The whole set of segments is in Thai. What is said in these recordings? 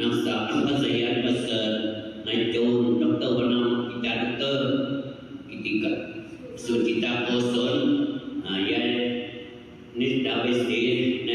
นางสาวอัมพสยันประเสริฐนายจูนดรวรรณกิจกาดรกิติกะสุจิตาโกศลยายนิดดาเวสีใน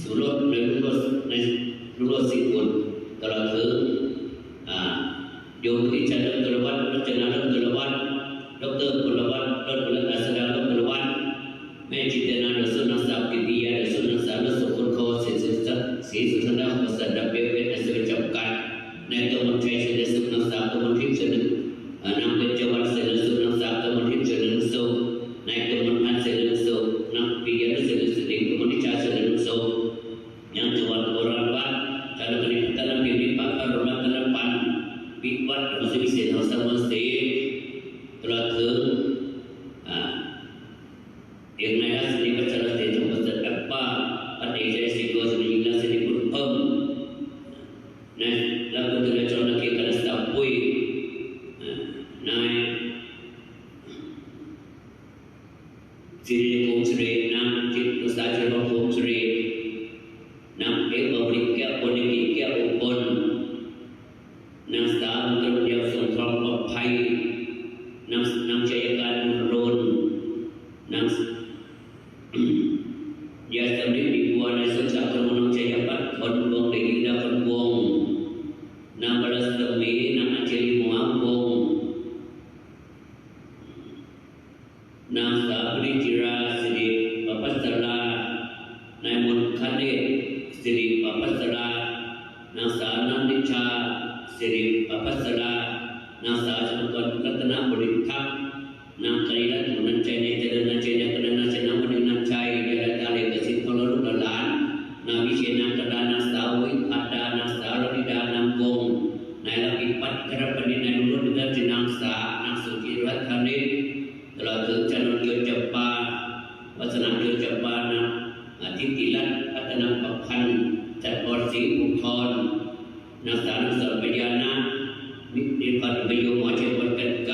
สุรสในรุรสในรุรสิกุลตลอดถึงโยมที่จะดรวัฒน์รัชนาดรวัฒน์ดรกุลวัฒน์ดรอัสดาดรวัฒน์แม่จิตนาดสุนัสสาปิติยาดสุนัสสาลสุขุนโคสิสุสัตสีสุธนาภสัตดับเบเว สวิจำกัดในตัวมันใช้เสด็จสุนัสสาตัวมันทิพย์เสด็จนำเป็นจวัตเสด็จสุนัสสาตัวมันทิพย์เสด็จสุในตัวมันพันเสด็จสุนำปิยาเสด็จสุติตัวมันนิจาเสด็จสุ yang jawab orang luar cara beri dalam diri pakar rumah terapan biwat masih bisa sama mesti telah นอยฟิลิปโอมสเรียนำจิตสตาจิโรโอมสเรียนนำเอวบริกเกอร์ปนิกิกเกอร์อุปนนำสตาร์ตุนยาส่งความปลอดภัยนำนำชัยการมุ่งรุนนำยาสำเร็จดีบัวในสุชาติมโนชัยปัตคนบวงเดียดีดาคนบวงนำบาลสตมีนำอาเจลิมวังบวง พัสรานางสาวชนกรรัตนาบริทักษ์นางตรีรัตน์นันใจในเจริญนันใจในกนันใจนามณีนันใจเดรัตาเลกสิทธิ์ของลูกหลานนางวิเชียนากระดานางสาวิพัตานางสาวริดานังกงนายลกิพัฒน์กระปนินายรุ่นดัชนางสา นางสุจิรัตน์นิตตลอดถึจนทร์เกียวจับปาวัฒนาเกียวจับปานางทิติรัตน์พัฒนาประพันธ์จัดบอลศรีภูทรนางสาวนสัมปัญานา నేను పట్టు బియ్యం వచ్చిన పట్టుక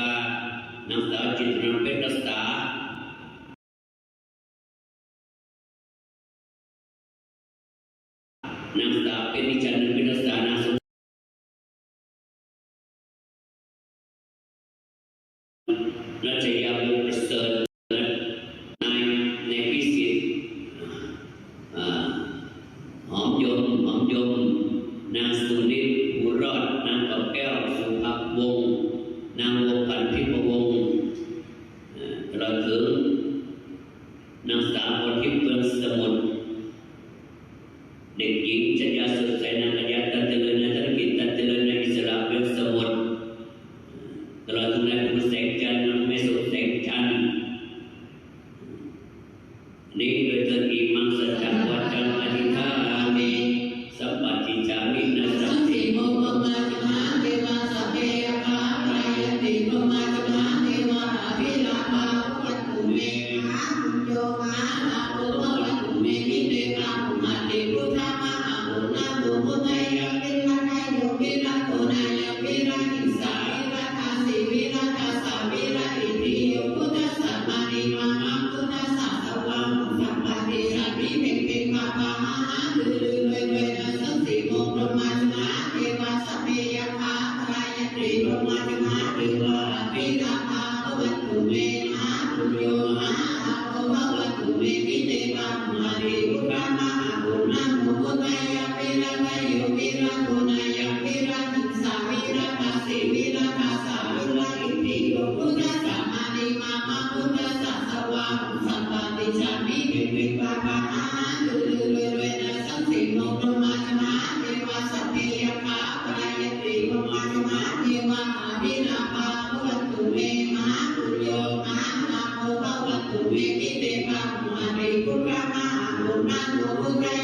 నా చిత్రం పెట్టొస్తా నా చెయ్యాలి ప్రస్తుతం นางสุนิตบุรอดนางกับแก้วสุภาพวงศนางวงพันธ์พิพวงศ์อ่าตลอดถึงนางสาวพรทิพย์เพื่อนสมุทรเด็กหญิงชัญญาสุดใสนางกัญญาตันเจริญนาธนกิจตันเจริญในอิสระเพื่อนสมุทรตลอดถึงนายผู้แสงจันทร์ไม่สุดแสงจันทร์ ร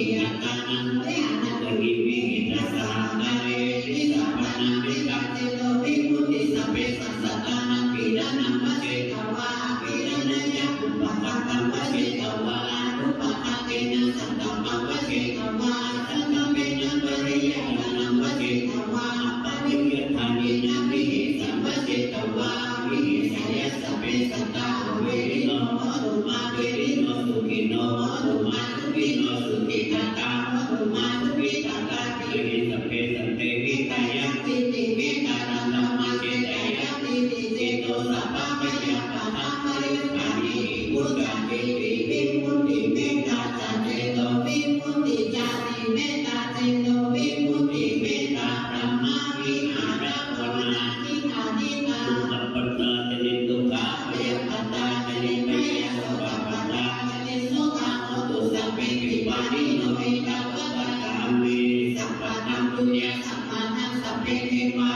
ตุสุขี Amen.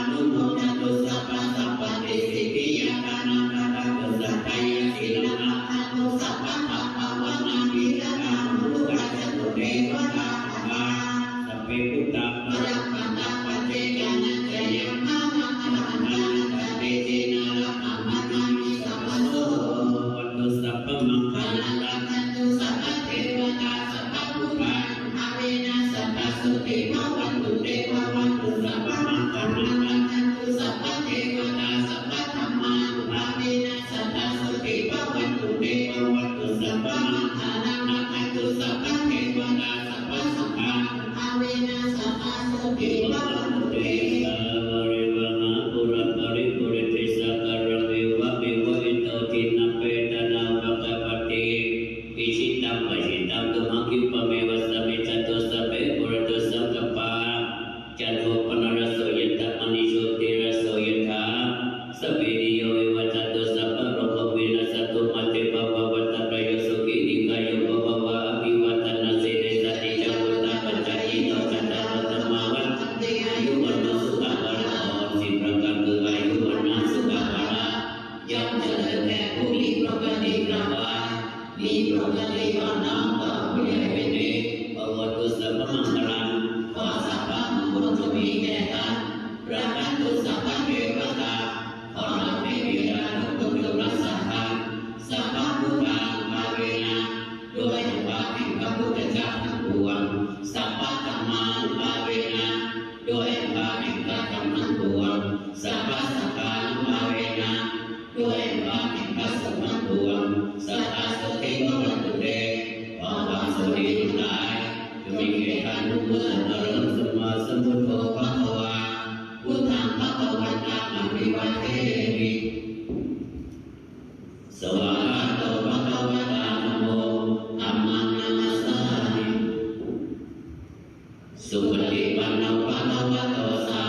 สุปฏิปันโนปะโนปะโตสา